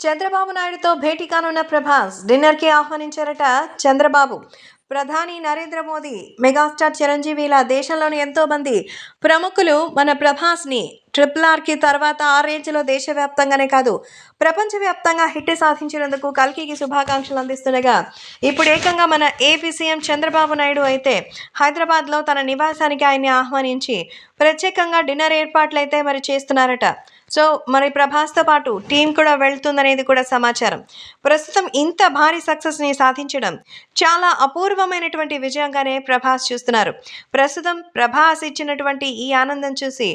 చంద్రబాబు నాయుడుతో భేటీ కానున్న ప్రభాస్ డిన్నర్కి ఆహ్వానించారట చంద్రబాబు. ప్రధాని నరేంద్ర మోదీ మెగాస్టార్ చిరంజీవి ఇలా దేశంలోని ఎంతో మంది ప్రముఖులు మన ప్రభాస్ని ట్రిపుల్ ఆర్కి తర్వాత ఆ రేంజ్లో దేశవ్యాప్తంగానే కాదు ప్రపంచవ్యాప్తంగా హిట్ సాధించినందుకు కల్కికి శుభాకాంక్షలు అందిస్తుండగా ఇప్పుడు ఏకంగా మన ఏపీ సీఎం చంద్రబాబు నాయుడు అయితే హైదరాబాద్లో తన నివాసానికి ఆయన్ని ఆహ్వానించి ప్రత్యేకంగా డిన్నర్ ఏర్పాట్లు అయితే మరి చేస్తున్నారట. సో మరి ప్రభాస్తో పాటు టీం కూడా వెళ్తుందనేది కూడా సమాచారం. ప్రస్తుతం ఇంత భారీ సక్సెస్ని సాధించడం చాలా అపూర్వమైనటువంటి విజయంగానే ప్రభాస్ చూస్తున్నారు. ప్రస్తుతం ప్రభాస్ ఇచ్చినటువంటి ఈ ఆనందం చూసి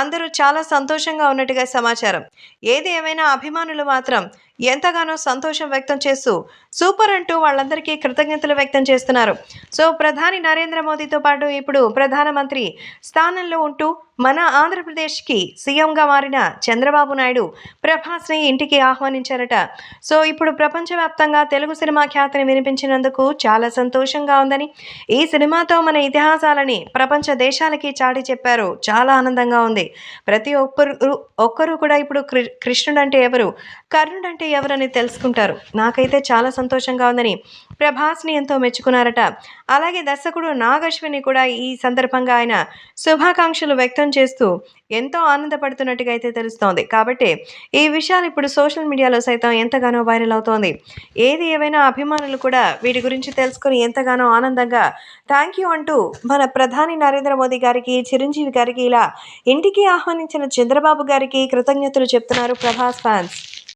అందరూ చాలా సంతోషంగా ఉన్నట్టుగా సమాచారం. ఏది ఏమైనా అభిమానులు మాత్రం ఎంతగానో సంతోషం వ్యక్తం చేస్తూ సూపర్ అంటూ వాళ్ళందరికీ కృతజ్ఞతలు వ్యక్తం చేస్తున్నారు. సో ప్రధాని నరేంద్ర మోదీతో పాటు ఇప్పుడు ప్రధానమంత్రి స్థానంలో ఉంటూ మన ఆంధ్రప్రదేశ్కి సీఎంగా మారిన చంద్రబాబు నాయుడు ప్రభాస్ని ఇంటికి ఆహ్వానించారట. సో ఇప్పుడు ప్రపంచవ్యాప్తంగా తెలుగు సినిమా ఖ్యాతిని వినిపించినందుకు చాలా సంతోషంగా ఉందని ఈ సినిమాతో మన ఇతిహాసాలని ప్రపంచ దేశాలకి చాటి చెప్పారు. చాలా ఆనందంగా ఉంది. ప్రతి ఒక్కరు ఒక్కరు కూడా ఇప్పుడు కృ- కృష్ణుడు అంటే ఎవరు? కర్ణుడు అంటే ఎవరని తెలుసుకుంటారు. నాకైతే చాలా సంతోషంగా ఉందని ప్రభాస్ని ఎంతో మెచ్చుకున్నారట. అలాగే దర్శకుడు నాగశ్విని కూడా ఈ సందర్భంగా ఆయన శుభాకాంక్షలు వ్యక్తం చేస్తూ ఎంతో ఆనందపడుతున్నట్టుగా అయితే తెలుస్తోంది. కాబట్టి ఈ విషయాలు ఇప్పుడు సోషల్ మీడియాలో సైతం ఎంతగానో వైరల్ అవుతోంది. ఏది ఏవైనా అభిమానులు కూడా వీటి గురించి తెలుసుకొని ఎంతగానో ఆనందంగా థ్యాంక్ యూ అంటూ మన ప్రధాని నరేంద్ర మోదీ గారికి చిరంజీవి గారికి ఇలా ఇంటికి ఆహ్వానించిన చంద్రబాబు గారికి కృతజ్ఞతలు చెప్తున్నారు ప్రభాస్ ఫ్యాన్స్.